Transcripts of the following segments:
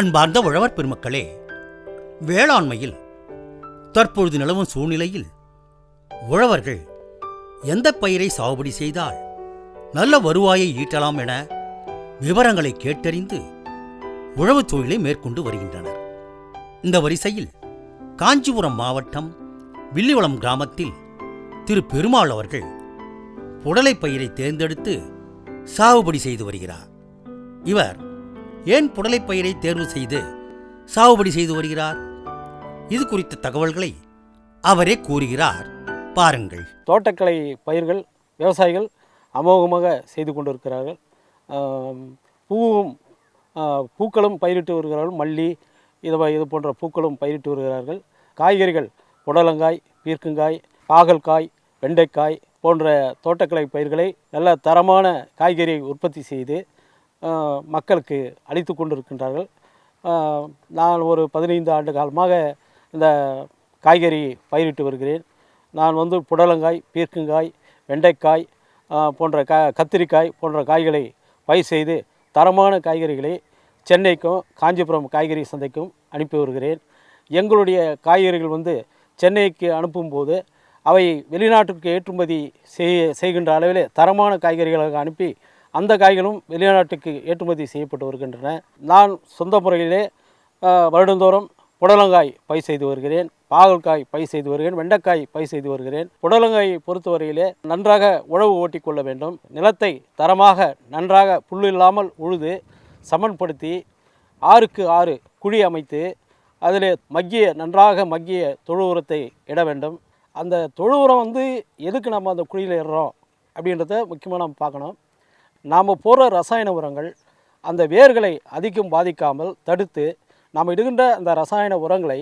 அன்பார்ந்த உழவர் பெருமக்களே வேளாண்மையில் தற்பொழுது நிலவும் சூழ்நிலையில் உழவர்கள் எந்த பயிரை சாகுபடி செய்தால் நல்ல வருவாயை ஈட்டலாம் என விவரங்களை கேட்டறிந்து உழவுத் தொழிலை மேற்கொண்டு வருகின்றனர். இந்த வரிசையில் காஞ்சிபுரம் மாவட்டம் வில்லிவளம் கிராமத்தில் திரு பெருமாள் அவர்கள் புடலை பயிரை தேர்ந்தெடுத்து சாகுபடி செய்து வருகிறார். இவர் ஏன் புடலை பயிரை தேர்வு செய்து சாகுபடி செய்து வருகிறார்? இது குறித்த தகவல்களை அவரே கூறுகிறார். பாருங்கள். தோட்டக்கலை பயிர்கள் விவசாயிகள் அமோகமாக செய்து கொண்டிருக்கிறார்கள். பூவும் பூக்களும் பயிரிட்டு வருகிறார்கள். மல்லி இது இது போன்ற பூக்களும் பயிரிட்டு வருகிறார்கள். காய்கறிகள் புடலங்காய் பீர்க்கங்காய் பாகல்காய் வெண்டைக்காய் போன்ற தோட்டக்கலை பயிர்களை நல்ல தரமான காய்கறியை உற்பத்தி செய்து மக்களுக்கு அளித்து கொண்டிருக்கின்றார்கள். நான் ஒரு பதினைந்து ஆண்டு காலமாக இந்த காய்கறி பயிரிட்டு வருகிறேன். நான் வந்து புடலங்காய் பீர்க்கங்காய் வெண்டைக்காய் போன்ற கா கத்திரிக்காய் போன்ற காய்களை பயிர் செய்து தரமான காய்கறிகளை சென்னைக்கும் காஞ்சிபுரம் காய்கறி சந்தைக்கும் அனுப்பி வருகிறேன். எங்களுடைய காய்கறிகள் வந்து சென்னைக்கு அனுப்பும்போது அவை வெளிநாட்டிற்கு ஏற்றுமதி செய்கின்ற அளவிலே தரமான காய்கறிகளாக அனுப்பி அந்த காய்களும் வெளிநாட்டுக்கு ஏற்றுமதி செய்யப்பட்டு வருகின்றன. நான் சொந்த முறையிலே வருடந்தோறும் புடலங்காய் பயிர் செய்து வருகிறேன். பாகல்காய் பயிர் செய்து வருகிறேன். வெண்டைக்காய் பயிர் செய்து வருகிறேன். புடலங்காயை பொறுத்தவரையிலே நன்றாக உழவு ஓட்டி கொள்ள வேண்டும். நிலத்தை தரமாக நன்றாக புல் இல்லாமல் உழுது சமன்படுத்தி ஆறுக்கு ஆறு குழி அமைத்து அதில் மக்கிய நன்றாக மக்கிய தொழு உரத்தை இட வேண்டும். அந்த தொழு உரம் வந்து எதுக்கு நம்ம அந்த குழியில் இடுறோம் அப்படின்றத முக்கியமாக நம்ம பார்க்கணும். நாம் போடுற ரசாயன உரங்கள் அந்த வேர்களை அதிகம் பாதிக்காமல் தடுத்து நாம் இடுகின்ற அந்த ரசாயன உரங்களை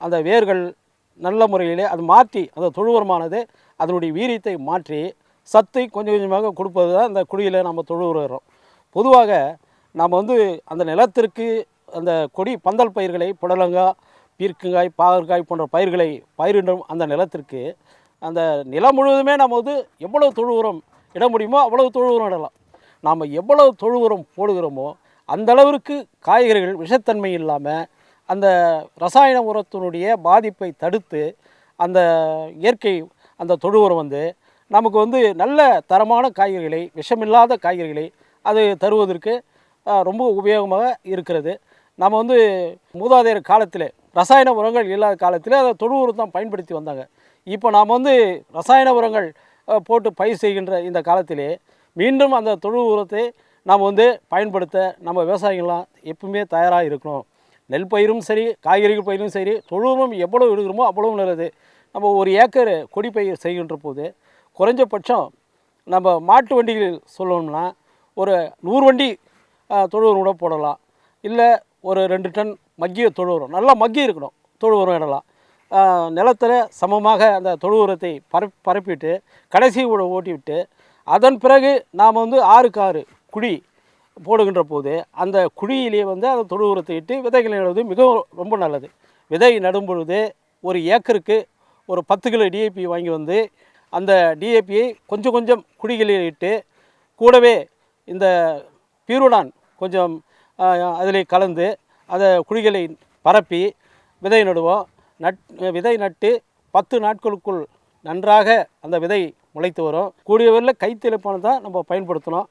அந்த வேர்கள் நல்ல முறையிலே அது மாற்றி அந்த தொழு உரமானது அதனுடைய வீரியத்தை மாற்றி சத்தை கொஞ்சம் கொஞ்சமாக கொடுப்பது தான் அந்த குழியில் நம்ம தொழு உரம் பொதுவாக நாம் வந்து அந்த நிலத்திற்கு அந்த கொடி பந்தல் பயிர்களை புடலங்காய் பீர்க்கங்காய் பாகற்காய் போன்ற பயிர்களை பயிரிடும் அந்த நிலத்திற்கு அந்த நிலம் முழுவதுமே நம்ம வந்து எவ்வளவு தொழு உரம் இட முடியுமோ அவ்வளவு தொழு உரம் இடலாம். நாம் எவ்வளவு தொழு உரம் போடுகிறோமோ அந்த அளவிற்கு காய்கறிகள் விஷத்தன்மை இல்லாமல் அந்த ரசாயன உரத்தினுடைய பாதிப்பை தடுத்து அந்த இயற்கை அந்த தொழு உரம் வந்து நமக்கு வந்து நல்ல தரமான காய்கறிகளை விஷமில்லாத காய்கறிகளை அது தருவதற்கு ரொம்ப உபயோகமாக இருக்கிறது. நம்ம வந்து மூதாதையர் காலத்தில் ரசாயன உரங்கள் இல்லாத காலத்தில் அதை தொழு உரம் தான் பயன்படுத்தி வந்தாங்க. இப்போ நாம் வந்து ரசாயன உரங்கள் போட்டு பயிர் செய்கின்ற இந்த காலத்திலே மீண்டும் அந்த தொழு உரத்தை நாம் வந்து பயன்படுத்த நம்ம விவசாயிகள்லாம் எப்பவுமே தயாராக இருக்கணும். நெல் பயிரும் சரி காய்கறிகள் பயிரும் சரி தொழு உரம் எவ்வளோ இடுகிறோமோ அவ்வளோ நல்லது. நம்ம ஒரு ஏக்கர் கொடி பயிர் செய்கின்ற போது குறைஞ்சபட்சம் நம்ம மாட்டு வண்டிகள் சொல்லணும்னா ஒரு நூறு வண்டி தொழு உரம் கூட போடலாம். இல்லை ஒரு ரெண்டு டன் மக்கிய தொழு உரம் நல்லா மக்கி இருக்கணும் தொழு உரம் இடலாம். நிலத்தில் சமமாக அந்த தொழு உரத்தை பரப் பரப்பிட்டு கடைசி கூட ஓட்டி விட்டு அதன் பிறகு நாம் வந்து ஆறுக்கு ஆறு குழி போடுகின்ற போது அந்த குழியிலே வந்து அந்த தொழு உரத்தை இட்டு விதைகளை நடுவது மிகவும் ரொம்ப நல்லது. விதை நடும் பொழுது ஒரு ஏக்கருக்கு ஒரு பத்து கிலோ டிஏபி வாங்கி வந்து அந்த டிஏபியை கொஞ்சம் கொஞ்சம் குழிகளில் இட்டு கூடவே இந்த பீருடான் கொஞ்சம் அதில் கலந்து அதை குழிகளை பரப்பி விதை நடுவோம். நட் விதை நட்டு பத்து நாட்களுக்குள் நன்றாக அந்த விதை முளைத்து வரும். கூடியவரையில் கைத்தெழுப்பானை தான் நம்ம பயன்படுத்தணும்.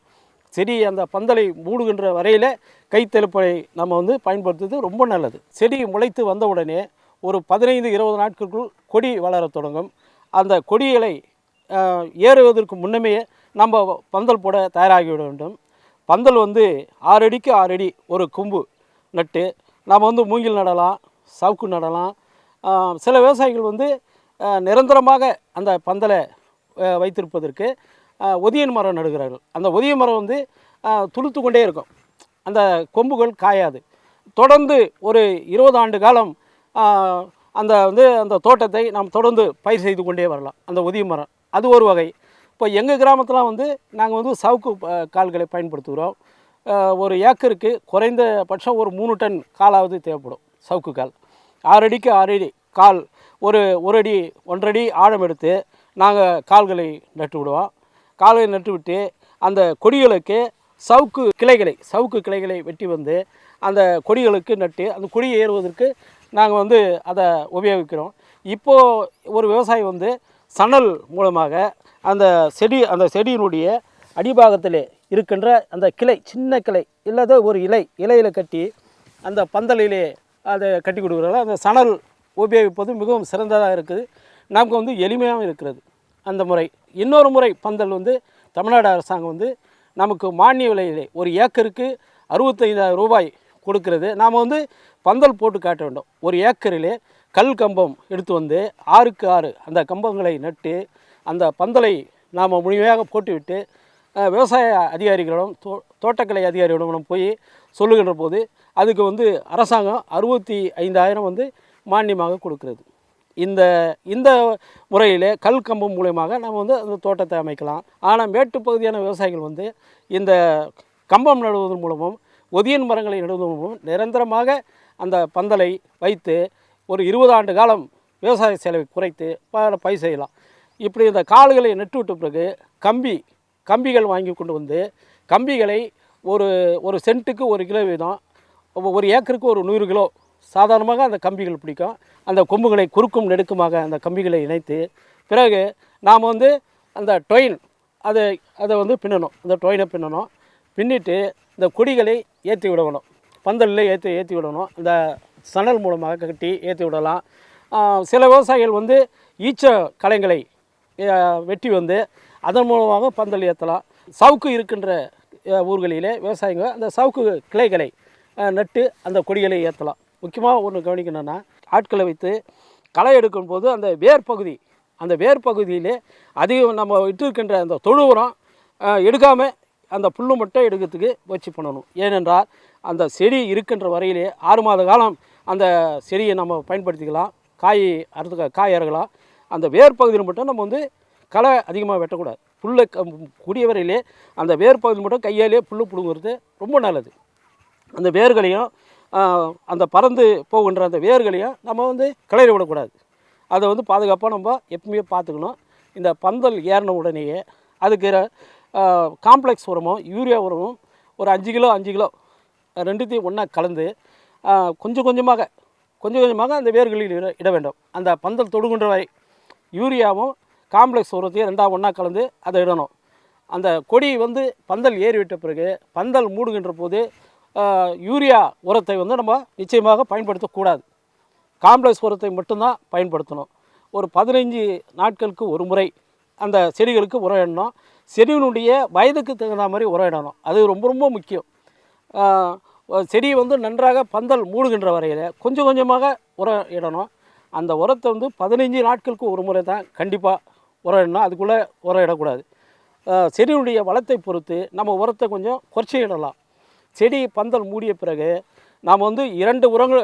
செடி அந்த பந்தலை மூடுகின்ற வரையில் கைத்தெழுப்பை நம்ம வந்து பயன்படுத்துறது ரொம்ப நல்லது. செடி முளைத்து வந்த உடனே ஒரு பதினைந்து இருபது நாட்களுக்குள் கொடி வளரத் தொடங்கும். அந்த கொடிகளை ஏறுவதற்கு முன்னமே நம்ம பந்தல் போட தயாராகிவிட வேண்டும். பந்தல் வந்து ஆறு அடிக்கு ஆறு அடி ஒரு கொம்பு நட்டு நாம் வந்து மூங்கில் நடலாம் சவுக்கு நடலாம். சில விவசாயிகள் வந்து நிரந்தரமாக அந்த பந்தலை வைத்திருப்பதற்கு ஒதியன் மரம் நடுகிறார்கள். அந்த ஒதிய மரம் வந்து துளுத்து கொண்டே இருக்கும். அந்த கொம்புகள் காயாது. தொடர்ந்து ஒரு இருபது ஆண்டு காலம் அந்த வந்து அந்த தோட்டத்தை நாம் தொடர்ந்து பயிர் செய்து கொண்டே வரலாம் அந்த ஒதிய மரம். அது ஒரு வகை. இப்போ எங்கள் கிராமத்தில் வந்து நாங்கள் வந்து சவுக்கு கால்களை பயன்படுத்துகிறோம். ஒரு ஏக்கருக்கு குறைந்தபட்சம் ஒரு மூணு டன் காலாவது தேவைப்படும் சவுக்கு கால். ஆறடிக்கு ஆறடி கால் ஒரு ஒரு அடி ஒன்றரை அடி ஆழம் எடுத்து நாங்கள் கால்களை நட்டு விடுவோம். கால்களை நட்டு விட்டு அந்த கொடிகளுக்கு சவுக்கு கிளைகளை சவுக்கு கிளைகளை வெட்டி வந்து அந்த கொடிகளுக்கு நட்டு அந்த கொடியை ஏறுவதற்கு நாங்கள் வந்து அதை உபயோகிக்கிறோம். இப்போது ஒரு விவசாயி வந்து சணல் மூலமாக அந்த செடி அந்த செடியினுடைய அடிபாகத்தில் இருக்கின்ற அந்த கிளை சின்ன கிளை இல்லாத ஒரு இலை இலையில் கட்டி அந்த பந்தலிலே அதை கட்டி கொடுக்குறாங்க அந்த சணல் உபயோகிப்பது மிகவும் சிறந்ததாக இருக்குது. நமக்கு வந்து எளிமையாகவும் இருக்கிறது. அந்த முறை. இன்னொரு முறை பந்தல் வந்து தமிழ்நாடு அரசாங்கம் வந்து நமக்கு மானிய விலையிலே ஒரு ஏக்கருக்கு அறுபத்தைந்தாயிரம் ரூபாய் கொடுக்கறது. நாம் வந்து பந்தல் போட்டு காட்ட வேண்டும். ஒரு ஏக்கரிலே கல் கம்பம் எடுத்து வந்து ஆறுக்கு ஆறு அந்த கம்பங்களை நட்டு அந்த பந்தலை நாம் முழுமையாக போட்டுவிட்டு விவசாய அதிகாரிகளிடம் தோ தோட்டக்கலை அதிகாரிகளிடம் போய் சொல்லுகின்ற போது அதுக்கு வந்து அரசாங்கம் அறுபத்தி ஐந்தாயிரம் வந்து மானியமாக கொடுக்கிறது. இந்த இந்த முறையிலே கல் கம்பம் மூலயமாக நம்ம வந்து அந்த தோட்டத்தை அமைக்கலாம். ஆனால் மேட்டு பகுதியான விவசாயிகள் வந்து இந்த கம்பம் நடுவதன் மூலமும் ஒதியன் மரங்களை நடுவதன் மூலமும் நிரந்தரமாக அந்த பந்தலை வைத்து ஒரு இருபது ஆண்டு காலம் விவசாய செலவை குறைத்து ப பயிர் செய்யலாம். இப்படி இந்த கால்களை நட்டு விட்ட பிறகு கம்பி கம்பிகள் வாங்கி கொண்டு வந்து கம்பிகளை ஒரு ஒரு சென்ட்டுக்கு ஒரு கிலோ வீதம் ஒ- ஒரு ஏக்கருக்கு ஒரு நூறு கிலோ சாதாரணமாக அந்த கம்பிகள் பிடிக்கும். அந்த கொம்புகளை குறுக்கும் நெடுக்குமாக அந்த கம்பிகளை இணைத்து பிறகு நாம் வந்து அந்த டொயின் அதை அதை வந்து பின்னணும். அந்த டொயினை பின்னணும். பின்னிட்டு இந்த கொடிகளை ஏற்றி விடணும். பந்தலில் ஏற்றி ஏற்றி விடணும். இந்த சணல் மூலமாக கட்டி ஏற்றி விடலாம். சில விவசாயிகள் வந்து ஈச்ச கலைங்களை வெட்டி வந்து அதன் மூலமாக பந்தல் ஏற்றலாம். சவுக்கு இருக்கின்ற ஊர்களிலே விவசாயிங்க அந்த சவுக்கு கிளைகளை நட்டு அந்த கொடிகளை ஏற்றலாம். முக்கியமாக ஒன்று கவனிக்கணும்னா ஆட்களை வைத்து களை எடுக்கும் போது அந்த வேர் பகுதி அந்த வேர் பகுதியிலே அதிகம் நம்ம இட்டிருக்கின்ற அந்த தொழு உரம் எடுக்காமல் அந்த புல்லு மட்டும் எடுக்கிறதுக்கு முயற்சி பண்ணணும். ஏனென்றால் அந்த செடி இருக்கின்ற வரையிலே ஆறு மாத காலம் அந்த செடியை நம்ம பயன்படுத்திக்கலாம். காய் அறுத்து காய் இறகலாம் அந்த வேர் பகுதியில் மட்டும் நம்ம வந்து களை அதிகமாக வெட்டக்கூடாது. புல்லை க கூடிய வரையிலே அந்த வேர் பகுதியில் மட்டும் கையாலே புல்லு பிடுங்குறது ரொம்ப நல்லது. அந்த வேர்களையும் அந்த பறந்து போகின்ற அந்த வேர்களையும் நம்ம வந்து கிளறி விடக்கூடாது. அதை வந்து பாதுகாப்பாக நம்ம எப்பவுமே பார்த்துக்கணும். இந்த பந்தல் ஏறின உடனேயே அதுக்கு காம்ப்ளெக்ஸ் உரமும் யூரியா உரமும் ஒரு அஞ்சு கிலோ அஞ்சு கிலோ ரெண்டுத்தையும் ஒன்றா கலந்து கொஞ்சம் கொஞ்சமாக கொஞ்சம் கொஞ்சமாக அந்த வேர்களில் இட வேண்டும். அந்த பந்தல் தொடுகின்ற வரை யூரியாவும் காம்ப்ளெக்ஸ் உரத்தையும் ரெண்டாக ஒன்றா கலந்து அதை இடணும். அந்த கொடி வந்து பந்தல் ஏறிவிட்ட பிறகு பந்தல் மூடுகின்ற போது யூரியா உரத்தை வந்து நம்ம நிச்சயமாக பயன்படுத்தக்கூடாது. காம்ப்ளெக்ஸ் உரத்தை மட்டும்தான் பயன்படுத்தணும். ஒரு பதினைஞ்சு நாட்களுக்கு ஒரு முறை அந்த செடிகளுக்கு உரம் இடணும். செடியினுடைய வயதுக்கு தகுந்த மாதிரி உரம் இடணும். அது ரொம்ப ரொம்ப முக்கியம். செடியை வந்து நன்றாக பந்தல் மூடுகின்ற வரையில் கொஞ்சம் கொஞ்சமாக உரம் இடணும். அந்த உரத்தை வந்து பதினைஞ்சு நாட்களுக்கு ஒரு முறை தான் கண்டிப்பாக உரம் இடணும். அதுக்குள்ளே உரம் இடக்கூடாது. செடியினுடைய வளத்தை பொறுத்து நம்ம உரத்தை கொஞ்சம் குறைச்சி இடலாம் செடி பந்தல் மூடிய பிறகு நாம் வந்து இரண்டு உரங்கள்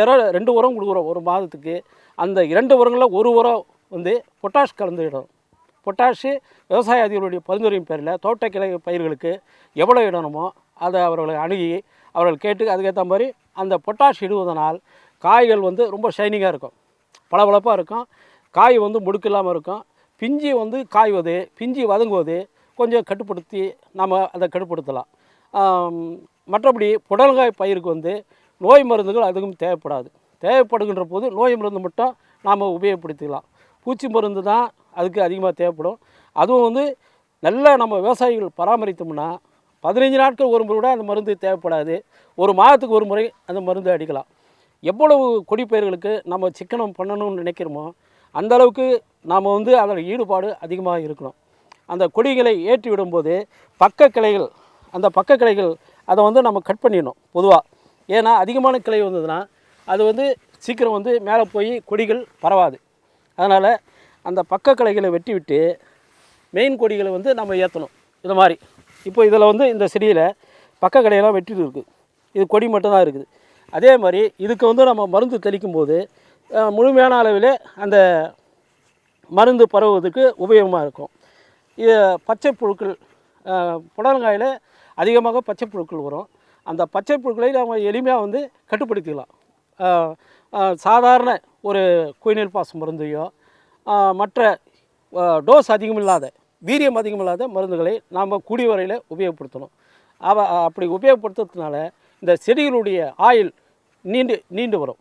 இர ரெண்டு உரம் கொடுக்குறோம் ஒரு மாதத்துக்கு. அந்த இரண்டு உரங்களில் ஒரு உரம் வந்து பொட்டாஷ் கலந்து பொட்டாஷு விவசாய அதிகாரிகளுடைய பரிந்துரையின் பேரில் தோட்டக்கிளை பயிர்களுக்கு எவ்வளோ இடணுமோ அதை அவர்களை அணுகி அவர்கள் கேட்டு அதுக்கேற்ற மாதிரி அந்த பொட்டாஷ் இடுவதனால் காய்கள் வந்து ரொம்ப ஷைனிங்காக இருக்கும். பளபளப்பாக இருக்கும். காய் வந்து முடுக்கில்லாமல் இருக்கும். பிஞ்சி வந்து காய்வது பிஞ்சி வதங்குவது கொஞ்சம் கட்டுப்படுத்தி நம்ம அதை கட்டுப்படுத்தலாம். மற்றபடி புடலங்காய் பயிருக்கு வந்து நோய் மருந்துகள் அதுக்கும் தேவைப்படாது. தேவைப்படுகின்ற போது நோய் மருந்து மட்டும் நாம் உபயோகப்படுத்திக்கலாம். பூச்சி மருந்து தான் அதுக்கு அதிகமாக தேவைப்படும். அதுவும் வந்து நல்லா நம்ம விவசாயிகள் பராமரித்தோம்னா பதினைஞ்சு நாட்கள் ஒரு முறை கூட அந்த மருந்து தேவைப்படாது. ஒரு மாதத்துக்கு ஒரு முறை அந்த மருந்து அடிக்கலாம். எவ்வளவு கொடிப்பயிர்களுக்கு நம்ம சிக்கனம் பண்ணணும்னு நினைக்கிறோமோ அந்த அளவுக்கு நாம் வந்து அதில் ஈடுபாடு அதிகமாக இருக்கணும். அந்த கொடிகளை ஏற்றி விடும்போது பக்க கிளைகள் அந்த பக்க கிளைகள் அதை வந்து நம்ம கட் பண்ணிடணும் பொதுவாக ஏன்னா அதிகமான கிளை வந்ததுன்னா அது வந்து சீக்கிரம் வந்து மேலே போய் கொடிகள் பரவாது. அதனால் அந்த பக்க கிளைகளை வெட்டி விட்டு மெயின் கொடிகளை வந்து நம்ம ஏற்றணும் இது மாதிரி. இப்போ இதில் வந்து இந்த செடியில் பக்க கிளையெல்லாம் வெட்டிட்டு இருக்குது இது கொடி மட்டும்தான் இருக்குது. அதே மாதிரி இதுக்கு வந்து நம்ம மருந்து தெளிக்கும் போது முழுமையான அளவில் அந்த மருந்து பரவுவதற்கு உபயோகமாக இருக்கும். இது பச்சை புழுக்கள் புடலங்காயில் அதிகமாக பச்சை புழுக்கள் வரும். அந்த பச்சை புழுக்களை நம்ம எளிமையாக வந்து கட்டுப்படுத்திக்கலாம். சாதாரண ஒரு குயினில் பாசம் மருந்தையோ மற்ற டோஸ் அதிகமில்லாத வீரியம் அதிகமில்லாத மருந்துகளை நாம் கூடிய வரையில் உபயோகப்படுத்தணும். அவ அப்படி உபயோகப்படுத்துறதுனால இந்த செடிகளுடைய ஆயில் நீண்டு நீண்டு வரும்.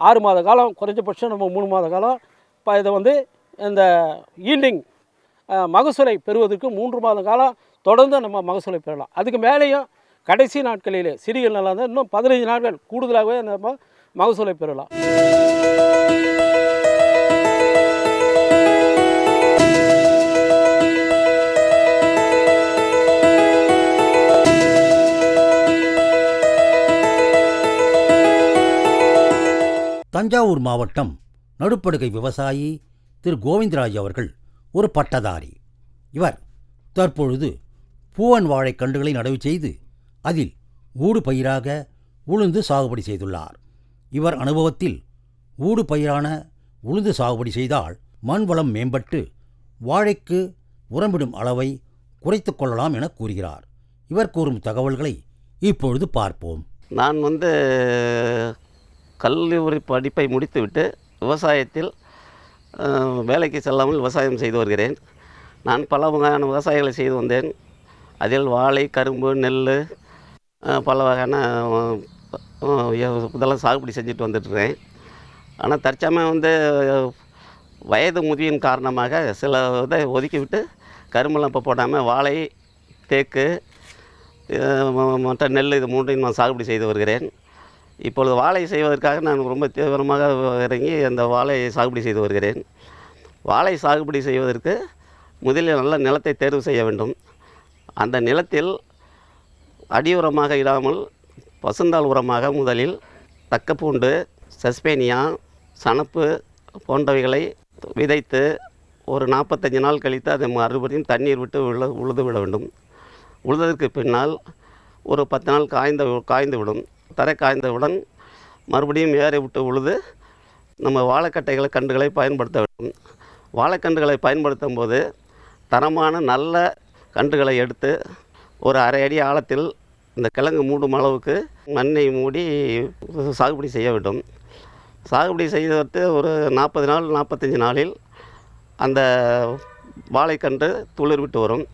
ஆறு மாத காலம் குறைஞ்சபட்சம் நம்ம மூணு மாத காலம் இப்போ இதை வந்து இந்த ஈல்டிங் மகசூலை பெறுவதற்கு மூன்று மாத காலம் தொடர்ந்து நம்ம மகசூலை பெறலாம். அதுக்கு மேலேயும் கடைசி நாட்களிலே செடிகள் நல்லா இருந்தால் இன்னும் பதினைஞ்சு நாட்கள் கூடுதலாகவே நம்ம மகசூலை பெறலாம். தஞ்சாவூர் மாவட்டம் நடுப்படுகை விவசாயி திரு கோவிந்தராஜ் அவர்கள் ஒரு பட்டதாரி. இவர் தற்பொழுது பூவன் வாழை கண்டுகளை நடவு செய்து அதில் ஊடு பயிராக உளுந்து சாகுபடி செய்துள்ளார். இவர் அனுபவத்தில் ஊடு பயிரான உளுந்து சாகுபடி செய்தால் மண் வளம் மேம்பட்டு வாழைக்கு உரம்பிடும் அளவை குறைத்து கொள்ளலாம் என கூறுகிறார். இவர் கூறும் தகவல்களை இப்பொழுது பார்ப்போம். நான் வந்து கல்லூரி படிப்பை முடித்துவிட்டு விவசாயத்தில் வேலைக்கு செல்லாமல் விவசாயம் செய்து வருகிறேன். நான் பல வகையான விவசாயங்களை செய்து வந்தேன். அதில் வாழை கரும்பு நெல் பல வகையான இதெல்லாம் சாகுபடி செஞ்சுட்டு வந்துட்டுருக்கேன். ஆனால் தற்சமயம் வந்து வயது முதியின் காரணமாக சில இதை ஒதுக்கிவிட்டு கரும்பெல்லாம் இப்போ போடாமல் வாழை தேக்கு மற்ற நெல் இது மூன்றையும் நான் சாகுபடி செய்து வருகிறேன். இப்பொழுது வாழை செய்வதற்காக நான் ரொம்ப தீவிரமாக இறங்கி அந்த வாழையை சாகுபடி செய்து வருகிறேன். வாழை சாகுபடி செய்வதற்கு முதலில் நல்ல நிலத்தை தேர்வு செய்ய வேண்டும். அந்த நிலத்தில் அடி உரமாக இடாமல் பசுந்தாள் உரமாக முதலில் தக்கப்பூண்டு சஸ்பேனியா சணப்பு போன்றவைகளை விதைத்து ஒரு நாற்பத்தஞ்சு நாள் கழித்து அதை மறுபடியும் தண்ணீர் விட்டு உழு உழுது விட வேண்டும். உழுததற்கு பின்னால் ஒரு பத்து நாள் காய்ந்த காய்ந்து விடும் தரை காய்ந்தவுடன் மறுபடியும் ஏறை விட்டு உழுது நம்ம வாழைக்கட்டைகளை கன்றுகளை பயன்படுத்த வேண்டும். வாழைக்கன்றுகளை பயன்படுத்தும் போது தரமான நல்ல கன்றுகளை எடுத்து ஒரு அரை அடி ஆழத்தில் இந்த கிழங்கு மூடும் அளவுக்கு மண்ணை மூடி சாகுபடி செய்ய வேண்டும். சாகுபடி செய்வதற்கு ஒரு நாற்பது நாள் நாற்பத்தஞ்சு நாளில் அந்த வாழைக்கன்று துளிர் விட்டு வரும்.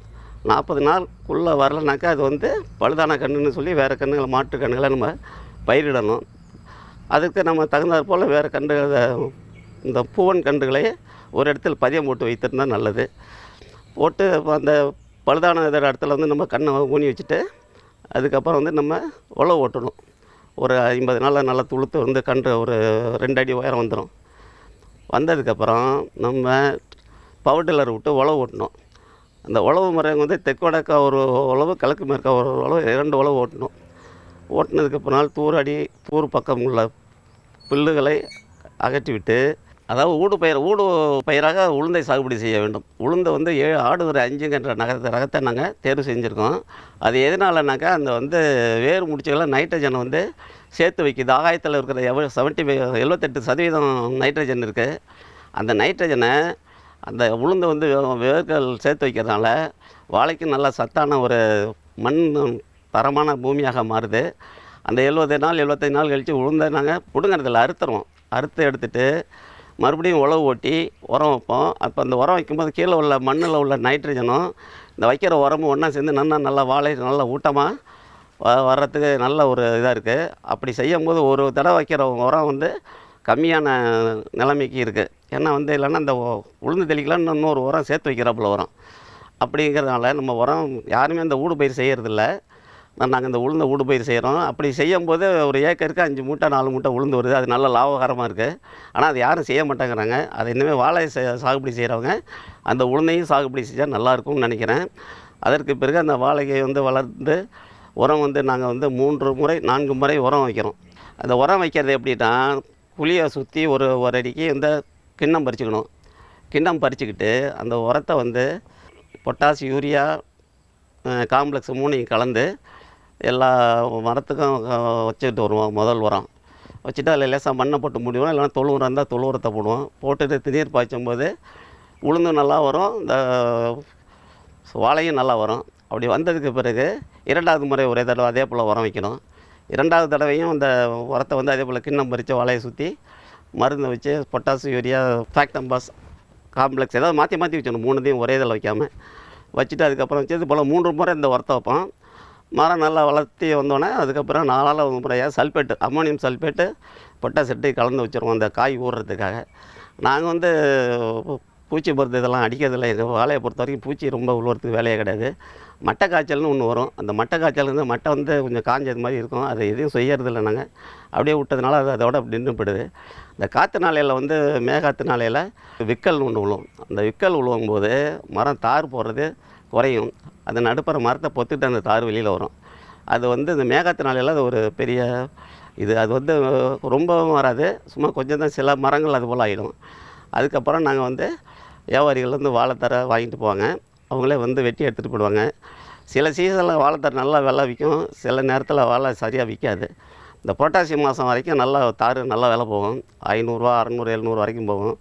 நாற்பது நாளுக்குள்ளே வரலனாக்கா அது வந்து பழுதான கன்றுன்னு சொல்லி வேறு கன்றுகளை மாட்டு கன்றுகளை நம்ம பயிரிடணும். அதுக்கு நம்ம தகுந்தாற் போல் வேறு கன்றுகளை இந்த பூவன் கன்றுகளை ஒரு இடத்தில் பதியம் போட்டு வைத்திருந்தால் நல்லது. போட்டு அந்த பழுதான இதர இடத்துல வந்து நம்ம கண்ணை ஊனி வச்சுட்டு அதுக்கப்புறம் வந்து நம்ம உழவு ஓட்டணும். ஒரு ஐம்பது நாளில் நல்லா துளுத்து வந்து கன்று ஒரு ரெண்டு அடி உயரம் வந்துடும் வந்ததுக்கப்புறம் நம்ம பவர் டில்லர் விட்டு உழவு ஓட்டணும். அந்த உழவு முறை வந்து தெற்கு ஒரு உழவு கிழக்கு மேற்க ஒரு உழவு இரண்டு உழவு ஓட்டணும். ஓட்டினதுக்கு பின்னால் தூர் அடி தூர் பக்கம் உள்ள புல்லுகளை அகற்றிவிட்டு அதாவது ஊடு பயிர் ஊடு பயிராக உளுந்தை சாகுபடி செய்ய வேண்டும். உளுந்தை வந்து ஏழு ஆடு ஒரு அஞ்சுங்கன்ற நகரத்தை ரகத்தை நாங்கள் தேர்வு செஞ்சுருக்கோம். அது எதனாலனாக்கா அந்த வந்து வேர் முடிச்சுகளை நைட்ரஜனை வந்து சேர்த்து வைக்குது. ஆகாயத்தில் இருக்கிற எவ்வளோ செவன்ட்டி எழுபத்தெட்டு சதவீதம் நைட்ரஜன் இருக்குது அந்த நைட்ரஜனை அந்த உளுந்தை வந்து வேர்கள் சேர்த்து வைக்கிறதுனால வாழைக்கு நல்லா சத்தான ஒரு மண் தரமான பூமியாக மாறுது. அந்த எழுபது நாள் எழுபத்தஞ்சு நாள் கழித்து உளுந்தை நாங்கள் பிடுங்கிறதில்ல அறுத்துருவோம். அறுத்து எடுத்துகிட்டு மறுபடியும் உழவு ஓட்டி உரம் வைப்போம். அப்போ அந்த உரம் வைக்கும்போது கீழே உள்ள மண்ணில் உள்ள நைட்ரஜனும் இந்த வைக்கிற உரமும் ஒன்றா சேர்ந்து நல்லா நல்லா வாழை நல்ல ஊட்டமாக வ வர்றதுக்கு நல்ல ஒரு இதாக இருக்குது அப்படி செய்யும்போது ஒரு தடவை வைக்கிற உரம் வந்து கம்மியான நிலைமைக்கு இருக்குது ஏன்னா வந்து இல்லைன்னா இந்த உளுந்து தெளிக்கலாம்னு இன்னொரு உரம் சேர்த்து வைக்கிறாப்புல உரம். அப்படிங்கிறதுனால நம்ம உரம் யாருமே அந்த ஊடு பயிர் செய்கிறதில்ல நாங்கள் இந்த உளுந்த ஊடு பயிர் செய்கிறோம். அப்படி செய்யும் போது ஒரு ஏக்கருக்கு அஞ்சு மூட்டை நாலு மூட்டை உளுந்து வருது. அது நல்ல லாபகரமாக இருக்குது ஆனால் அது யாரும் செய்ய மாட்டேங்கிறாங்க. அது இன்னுமே வாழை சாகுபடி செய்கிறவங்க அந்த உளுந்தையும் சாகுபடி செஞ்சால் நல்லாயிருக்கும்னு நினைக்கிறேன். அதற்கு பிறகு அந்த வாழையை வந்து வளர்ந்து உரம் வந்து நாங்கள் வந்து மூன்று முறை நான்கு முறை உரம் வைக்கிறோம். அந்த உரம் வைக்கிறது எப்படின்னா குழியை சுற்றி ஒரு ஒரு அடிக்கு இந்த கிண்ணம் பறிச்சுக்கணும். கிண்ணம் பறிச்சுக்கிட்டு அந்த உரத்தை வந்து பொட்டாசி யூரியா காம்ப்ளெக்ஸ் மூணையும் கலந்து எல்லா மரத்துக்கும் வச்சுட்டு வருவோம் முதல் உரம். வச்சுட்டு அதில் லேசாக மண்ணை போட்டு முடிவோம் இல்லைன்னா தொழு உரம் இருந்தால் தொழு உரத்தை போடுவோம். போட்டுட்டு திடீர் பாய்ச்சும் போது உளுந்து நல்லா வரும் இந்த வாழையும் நல்லா வரும். அப்படி வந்ததுக்கு பிறகு இரண்டாவது முறை ஒரே தடவை அதே போல் உரம் வைக்கணும். இரண்டாவது தடவையும் அந்த உரத்தை வந்து அதே போல் கிண்ணம் பறித்து வாழையை சுற்றி மருந்து வச்சு பொட்டாசு யூரியா ஃபேக்டம்பாஸ் காம்ப்ளெக்ஸ் ஏதாவது மாற்றி மாற்றி வச்சிடணும் மூணுத்தையும் ஒரே இதில் வைக்காமல் வச்சுட்டு அதுக்கப்புறம் வச்சு இது போல் மூன்று முறை இந்த உரத்தை வைப்போம். மரம் நல்லா வளர்த்தி வந்தோடனே அதுக்கப்புறம் நாலாவது முறையாக சல்பேட்டு அம்மோனியம் சல்பேட்டு பொட்டாசிட்டு கலந்து வச்சுருவோம் அந்த காய் ஊறுறதுக்காக நாங்கள் வந்து பூச்சி பொறுத்து இதெல்லாம் அடிக்கிறதில்ல. எங்கள் வாழையை பொறுத்த வரைக்கும் பூச்சி ரொம்ப உழுவுறதுக்கு வேலையே கிடையாது. மட்டை காய்ச்சல்னு ஒன்று வரும். அந்த மட்டை காய்ச்சல் வந்து மட்டை வந்து கொஞ்சம் காஞ்சது மாதிரி இருக்கும். அதை எதையும் செய்யறதில்ல நாங்கள் அப்படியே விட்டதுனால அது அதோட நின்று நின்றுப்படுது இந்த காற்று நாளையில் வந்து மேகாத்து நாளையில் விக்கல் ஒன்று விழுவும் அந்த விக்கல் விழுவும் போது மரம் தார் போடுறது குறையும். அந்த நடுப்புற மரத்தை பொத்துட்டு அந்த தார் வெளியில் வரும். அது வந்து இந்த மேகாத்து அது ஒரு பெரிய இது. அது வந்து ரொம்பவும் வராது. சும்மா கொஞ்சம் தான் சில மரங்கள் அது போல் ஆகிடும் அதுக்கப்புறம் நாங்கள் வந்து வியாபாரிகள் வந்து வாழைத்தர வாங்கிட்டு போவாங்க. அவங்களே வந்து வெட்டி எடுத்துகிட்டு போயிடுவாங்க. சில சீசனில் வாழைத்தர நல்லா வெலை விற்கும். சில நேரத்தில் வாழை சரியாக விற்காது. இந்த புரட்டாசி மாதம் வரைக்கும் நல்லா தார் நல்லா விலை போகும். ஐநூறுரூவா அறநூறு எழுநூறு வரைக்கும் போகும்.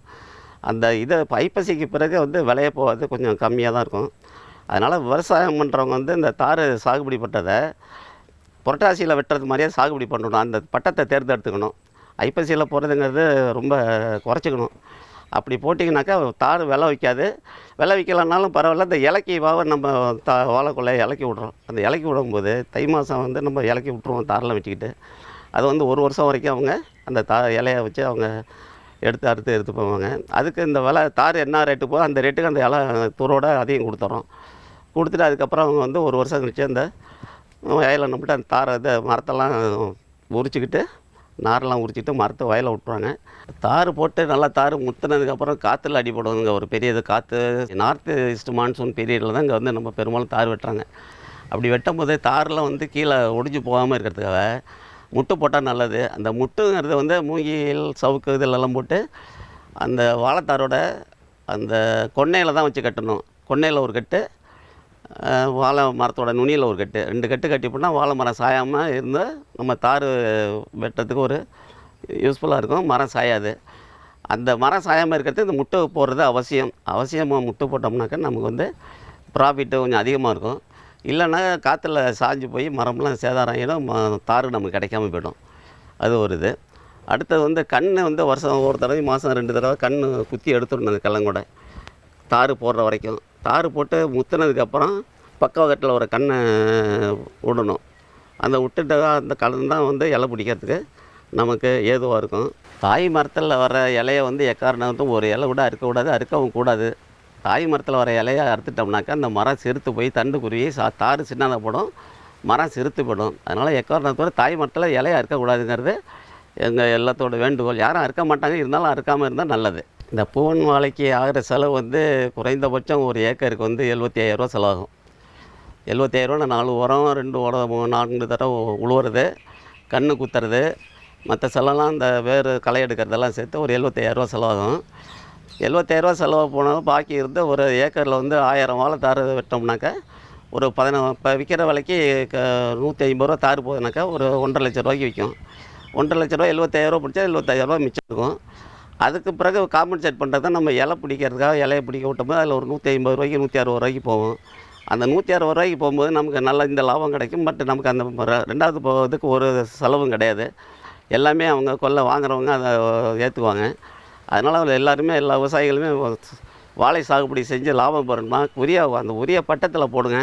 அந்த இதை ஐப்பசிக்கு பிறகு வந்து விலையே போகாது. கொஞ்சம் கம்மியாக தான் இருக்கும். அதனால் விவசாயம் பண்ணுறவங்க வந்து இந்த தார் சாகுபடி பட்டதை புரட்டாசியில் வெட்டுறது மாதிரியே சாகுபடி பண்ணணும். அந்த பட்டத்தை தேர்ந்தெடுத்துக்கணும். ஐப்பசியில் போகிறதுங்கிறது ரொம்ப குறைச்சிக்கணும். அப்படி போட்டிங்கனாக்கா தார் விலை வைக்காது. விலை வைக்கலனாலும் பரவாயில்ல. இந்த இலக்கி வாவை நம்ம தா வாழைக்குள்ளே இலக்கி விட்றோம். அந்த இலக்கி விடும்போது தை மாதம் வந்து நம்ம இலக்கி விட்ருவோம் தாரில் வச்சுக்கிட்டு. அது வந்து ஒரு வருஷம் வரைக்கும் அவங்க அந்த தா இலையை வச்சு அவங்க எடுத்து அறுத்து எடுத்து போவாங்க. அதுக்கு இந்த விலை தார் என்ன ரேட்டு போதோ அந்த ரேட்டுக்கு அந்த இலை தூரோட அதையும் கொடுத்துறோம். கொடுத்துட்டு அதுக்கப்புறம் அவங்க வந்து ஒரு வருஷம் கழிச்சு அந்த வயலில் நம்மகிட்ட அந்த தாரை இதை மரத்தெல்லாம் உரிச்சிக்கிட்டு நாரெல்லாம் உரிச்சிட்டு மரத்தை வயலில் விட்ருவாங்க தார் போட்டு நல்லா தார் முத்துனதுக்கப்புறம் காற்றுல அடிபடுவாங்க. ஒரு பெரிய இது காற்று நார்த்து ஈஸ்ட் மான்சூன் பீரியடில் தான் இங்கே வந்து நம்ம பெரும்பாலும் தார் வெட்டுறாங்க. அப்படி வெட்டும் போதே தாரில் வந்து கீழே ஒடிஞ்சு போகாமல் இருக்கிறதுக்காக முட்டு போட்டால் நல்லது. அந்த முட்டுங்கிறது வந்து மூங்கில் சவுக்கு இதெல்லாம் போட்டு அந்த வாழைத்தாரோட அந்த கொன்னையில் தான் வச்சு கட்டணும். கொன்னையில் ஒரு கட்டு வாழை மரத்தோட நுனியில் ஒரு கட்டு. ரெண்டு கட்டு கட்டி போட்டால் வாழை மரம் சாயாமல் இருந்தால் நம்ம தார் வெட்டுறதுக்கு ஒரு யூஸ்ஃபுல்லாக இருக்கும். மரம் சாயாது. அந்த மரம் சாயாமல் இருக்கிறதுக்கு இந்த முட்டை போடுறது அவசியம். அவசியமாக முட்டை போட்டோம்னாக்கா நமக்கு வந்து ப்ராஃபிட்டு கொஞ்சம் அதிகமாக இருக்கும். இல்லைன்னா காற்றுல சாஞ்சு போய் மரம்லாம் சேதாரம் ஆகிடும் தார் நமக்கு கிடைக்காம போயிடும். அது ஒரு இது. அடுத்தது வந்து கண் வந்து வருஷம் ஒரு தடவை மாதம் ரெண்டு தடவை கண் குத்தி எடுத்துடணும் அந்த கல்லங்கூட. தார் போடுற வரைக்கும். தார் போட்டு முத்துனதுக்கப்புறம் பக்கவகத்தில் ஒரு கண்ணை விடணும் அந்த விட்டுட்டு அந்த கலந்து தான் வந்து இலை பிடிக்கிறதுக்கு நமக்கு ஏதுவாக இருக்கும். தாய் மரத்தில் வர இலையை வந்து எக்காரணத்தும் ஒரு இலை கூட அறுக்கக்கூடாது அறுக்கவும் கூடாது. தாய் மரத்தில் வர இலையை அறுத்துட்டோம்னாக்கா அந்த மரம் சிறுத்து போய் தண்டு குருவி சா தார் சின்னதாக போடும். மரம் சிறுத்து போடும். அதனால் எக்காரணத்தோட தாய் மரத்தில் இலையை அறுக்கக்கூடாதுங்கிறது எங்கள் எல்லாத்தோட வேண்டுகோள். யாரும் அறுக்க மாட்டாங்க இருந்தாலும் அறுக்காமல் இருந்தால் நல்லது. இந்த பூவன் வாழைக்கு ஆகிற செலவு வந்து குறைந்தபட்சம் ஒரு ஏக்கருக்கு வந்து எழுபத்தி ஐயாயிரரூவா செலவாகும். எழுபத்தாயிரரூவா நாலு உரம் ரெண்டு உரம் நான்கு தடவை உழுவுறது கண்ணு குத்துறது மற்ற செலவெல்லாம் இந்த வேறு களை எடுக்கிறதெல்லாம் சேர்த்து ஒரு எழுபத்தையாயிரரூவா செலவாகும். எழுபத்தாயிரரூவா செலவாக போனாலும் பாக்கி இருந்து ஒரு ஏக்கரில் வந்து ஆயிரம் வாழை தார் வெட்டோம்னாக்கா ஒரு பதின இப்போ விற்கிற விலைக்கு க நூற்றி ஐம்பது ரூபா தார் போகுதுனாக்கா ஒரு ஒன்றரை லட்ச ரூபாய்க்கு விற்கும் ஒன்றரை லட்ச ரூபா எழுபத்தாயிரரூவா பிடிச்சா எழுபத்தாயிரரூவா மிச்சம் இருக்கும். அதுக்கு பிறகு காம்பன்சேட் பண்ணுறது தான் நம்ம இலை பிடிக்கிறதுக்காக இலையை பிடிக்க விட்டோம்னா அதில் ஒரு நூற்றி ஐம்பது ரூபாய்க்கு நூற்றி அறுபது ரூபாய்க்கு போகும். அந்த நூற்றி அறுபது ரூபாய்க்கு போகும்போது நமக்கு நல்ல இந்த லாபம் கிடைக்கும். பட் நமக்கு அந்த ரெண்டாவது போகிறதுக்கு ஒரு செலவும் கிடையாது. எல்லாமே அவங்க கொல்ல வாங்குறவங்க அதை ஏற்றுக்குவாங்க அதனால் எல்லாருமே எல்லா விவசாயிகளுமே வாழை சாகுபடி செஞ்சு லாபம் பெறணுமா? உரிய அந்த உரிய பட்டத்தில் போடுங்க.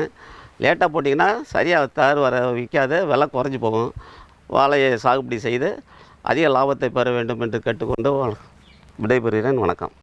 லேட்டாக போட்டிங்கன்னா சரியாக தார் வர விற்காது விலை குறைஞ்சி போகும். வாழையை சாகுபடி செய்து அதிக லாபத்தை பெற வேண்டும் என்று கேட்டுக்கொண்டு விடைபெறுகிறேன். வணக்கம்.